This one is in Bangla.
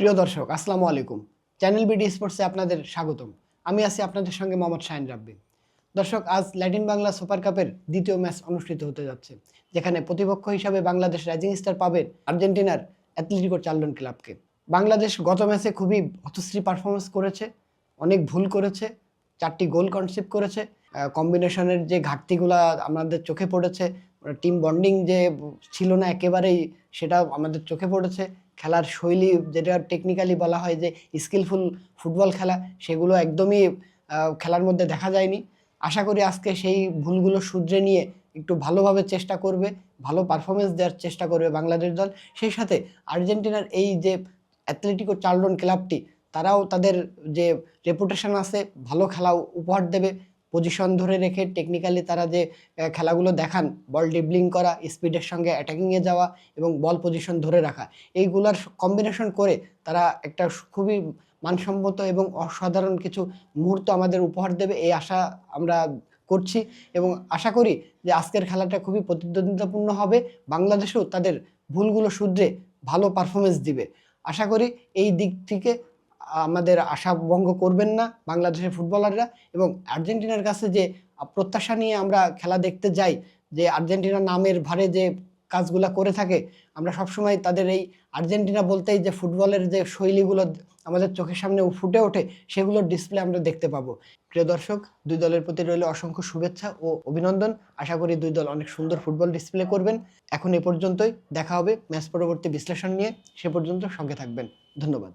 প্রিয় দর্শক, আসসালামু আলাইকুম। চ্যানেল বিডি স্পোর্টসে আপনাদের স্বাগতম। আমি আছি আপনাদের সঙ্গে মোহাম্মদ শাহিন রাব্বি। দর্শক, আজ ল্যাটিন বাংলা সুপার কাপের দ্বিতীয় ম্যাচ অনুষ্ঠিত হতে যাচ্ছে, যেখানে প্রতিপক্ষ হিসাবে বাংলাদেশ রাইজিং স্টার পাবে আর্জেন্টিনার অ্যাথলেটিকো চার্লন ক্লাবকে বাংলাদেশ গত ম্যাচে খুবই হতশ্রী পারফরমেন্স করেছে, অনেক ভুল করেছে, চারটি গোল কনসেপ্ট করেছে কম্বিনেশনের যে ঘাটতিগুলা আমাদের চোখে পড়েছে টিম বন্ডিং যে ছিল না একেবারেই, সেটা আমাদের চোখে পড়েছে। খেলার শৈলী যেটা টেকনিক্যালি বলা হয় যে স্কিলফুল ফুটবল খেলা, সেগুলো একদমই খেলার মধ্যে দেখা যায়নি। আশা করি আজকে সেই ভুলগুলো শুধরে নিয়ে একটু ভালোভাবে চেষ্টা করবে, ভালো পারফরমেন্স দেওয়ার চেষ্টা করবে বাংলাদেশ দল। সেই সাথে আর্জেন্টিনার এই যে অ্যাথলেটিকো চার্লন ক্লাবটি তারাও তাদের যে রেপুটেশন আছে, ভালো খেলা উপহার দেবে। পজিশন ধরে রেখে টেকনিক্যালি তারা যে খেলাগুলো দেখান বল ডিবলিং করা স্পিডের সঙ্গে অ্যাটাকিংয়ে যাওয়া এবং বল পজিশন ধরে রাখা, এইগুলার কম্বিনেশন করে তারা একটা খুবই মানসম্মত এবং অসাধারণ কিছু মুহূর্ত আমাদের উপহার দেবে, এই আশা আমরা করছি এবং আশা করি যে আজকের খেলাটা খুবই প্রতিদ্বন্দ্বিতাপূর্ণ হবে, বাংলাদেশও তাদের ভুলগুলো শুধরে ভালো পারফরমেন্স দিবে। আশা করি এই দিক থেকে আমাদের আশা ভঙ্গ করবেন না বাংলাদেশের ফুটবলাররা এবং আর্জেন্টিনার কাছে যে প্রত্যাশা নিয়ে আমরা খেলা দেখতে যাই, যে আর্জেন্টিনা নামের ভারে যে কাজগুলা করে থাকে, আমরা সবসময় তাদের এই আর্জেন্টিনা বলতেই যে ফুটবলের যে শৈলীগুলো আমাদের চোখের সামনে ফুটে ওঠে, সেগুলোর ডিসপ্লে আমরা দেখতে পাবো। প্রিয় দর্শক, দুই দলের প্রতি রইল অসংখ্য শুভেচ্ছা ও অভিনন্দন। আশা করি দুই দল অনেক সুন্দর ফুটবল ডিসপ্লে করবেন। এখন এ পর্যন্তই, দেখা হবে ম্যাচ পরবর্তী বিশ্লেষণ নিয়ে। সে পর্যন্ত সঙ্গে থাকবেন। ধন্যবাদ।